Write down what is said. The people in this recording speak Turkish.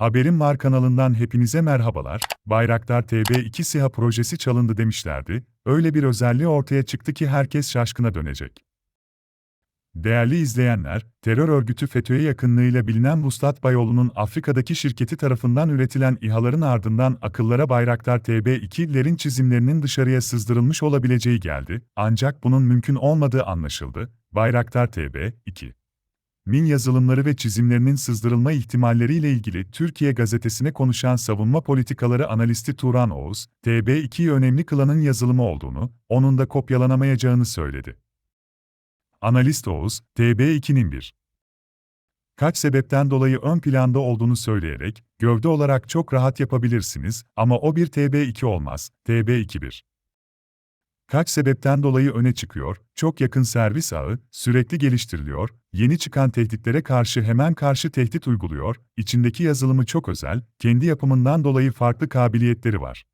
Haberim Var kanalından hepinize merhabalar. Bayraktar TB2 SİHA projesi çalındı demişlerdi. Öyle bir özelliği ortaya çıktı ki herkes şaşkına dönecek. Değerli izleyenler, terör örgütü FETÖ'ye yakınlığıyla bilinen Vuslat Bayoğlu'nun Afrika'daki şirketi tarafından üretilen İHA'ların ardından akıllara Bayraktar TB2'lerin çizimlerinin dışarıya sızdırılmış olabileceği geldi, ancak bunun mümkün olmadığı anlaşıldı. Bayraktar TB2 Min yazılımları ve çizimlerinin sızdırılma ihtimalleriyle ilgili Türkiye gazetesine konuşan savunma politikaları analisti Turan Oğuz, TB2'yi önemli kılanın yazılımı olduğunu, onun da kopyalanamayacağını söyledi. Analist Oğuz, TB2'nin bir kaç sebepten dolayı ön planda olduğunu söyleyerek, gövde olarak çok rahat yapabilirsiniz ama o bir TB2 olmaz, TB21. Kaç sebepten dolayı öne çıkıyor, çok yakın servis ağı, sürekli geliştiriliyor, yeni çıkan tehditlere karşı hemen karşı tehdit uyguluyor, içindeki yazılımı çok özel, kendi yapımından dolayı farklı kabiliyetleri var.